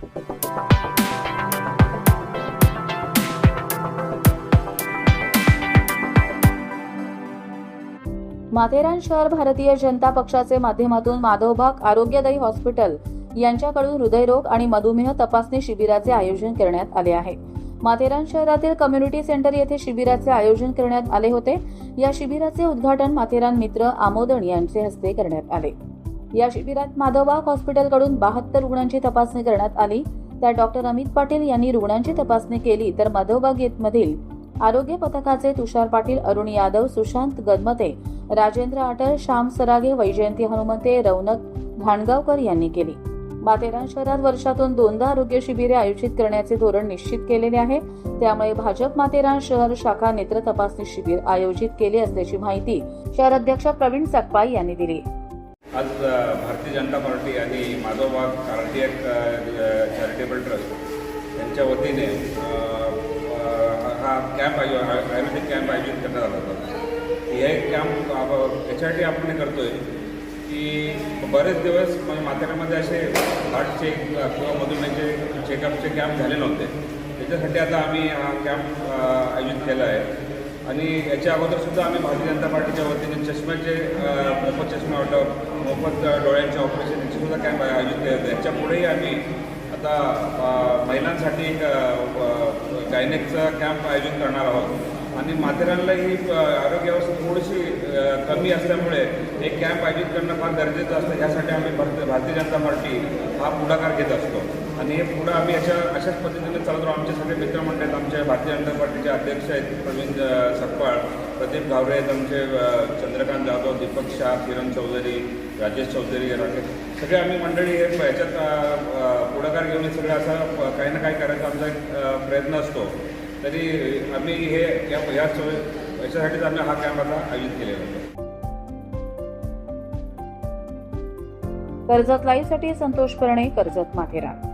माथेरान शहर भारतीय जनता पक्षाचे माध्यमातून माधवबाग आरोग्यदायी हॉस्पिटल यांच्याकडून हृदयरोग आणि मधुमेह तपासणी शिबिराचे आयोजन करण्यात आले आहे. माथेरान शहरातील कम्युनिटी सेंटर येथे शिबिराचे आयोजन करण्यात आले होते. या शिबिराचे उद्घाटन माथेरान मित्र आमोदन यांचे हस्ते करण्यात आले. या शिबिरात माधवबाग हॉस्पिटलकडून बहात्तर रुग्णांची तपासणी करण्यात आली. त्यात डॉक्टर अमित पाटील यांनी रुग्णांची तपासणी केली तर माधवबाग मधील आरोग्य पथकाचे तुषार पाटील अरुण यादव सुशांत गदमते राजेंद्र आटर श्याम सरागे वैजयंती हनुमंते रौनक घाणगावकर यांनी केली. माथेरान शहरात वर्षातून दोनदा आरोग्य शिबिरे आयोजित करण्याचे धोरण निश्चित केलेले आहे. त्यामुळे भाजप माथेरान शहर शाखा नेत्र तपासणी शिबिर आयोजित केले असल्याची माहिती शहर अध्यक्ष प्रवीण सकपाई यांनी दिली. आज भारतीय जनता पार्टी आणि माधवबाग कार्डियक चॅरिटेबल ट्रस्ट यांच्या वतीने हा कॅम्प आयो आयुर्वेदिक कॅम्प आयोजित करण्यात आला होता. हे कॅम्प याच्यासाठी आपण हे करतोय की बरेच दिवस म्हणजे म्हाताऱ्यामध्ये असे हार्टचे किंवा मधुमेहचे चेकअपचे कॅम्प झाले नव्हते. त्याच्यासाठी आता आम्ही हा कॅम्प आयोजित केला आहे. आणि याच्या अगोदरसुद्धा आम्ही भारतीय जनता पार्टीच्या वतीने चष्म्याचे मोफत चष्मा वाटप मोफत डोळ्यांचे ऑपरेशन याचेसुद्धा कॅम्प आयोजित केले होते. याच्यापुढेही आम्ही आता महिलांसाठी एक गायनेकचा कॅम्प आयोजित करणार आहोत. आणि माथेरानला ही आरोग्य व्यवस्था थोडीशी कमी असल्यामुळे एक कॅम्प आयोजित करणं फार गरजेचं असतं. यासाठी आम्ही भारत भारतीय जनता पार्टी हा पुढाकार घेत असतो. आणि हे पुढं आम्ही अशा अशाच पद्धतीने चालत राहू. आमचे सगळे मित्रमंडळ आहेत आमच्या भारतीय जनता पार्टीचे अध्यक्ष आहेत प्रवीण सकपाळ प्रदीप घावरे आहेत आमचे चंद्रकांत जाधव दीपक शाह किरण चौधरी राजेश चौधरी राकेश. सगळे आम्ही मंडळी हे याच्यात पुढाकार घेऊन हे सगळं असा काही ना काही करायचा आमचा एक प्रयत्न असतो. तरी आम्ही हे या ह्या सोय याच्यासाठीच आम्ही हा कॅम्प आता आयोजित केलेला आहे. कर्जत लाईव्हसाठी संतोष परणे कर्जत माथेरान.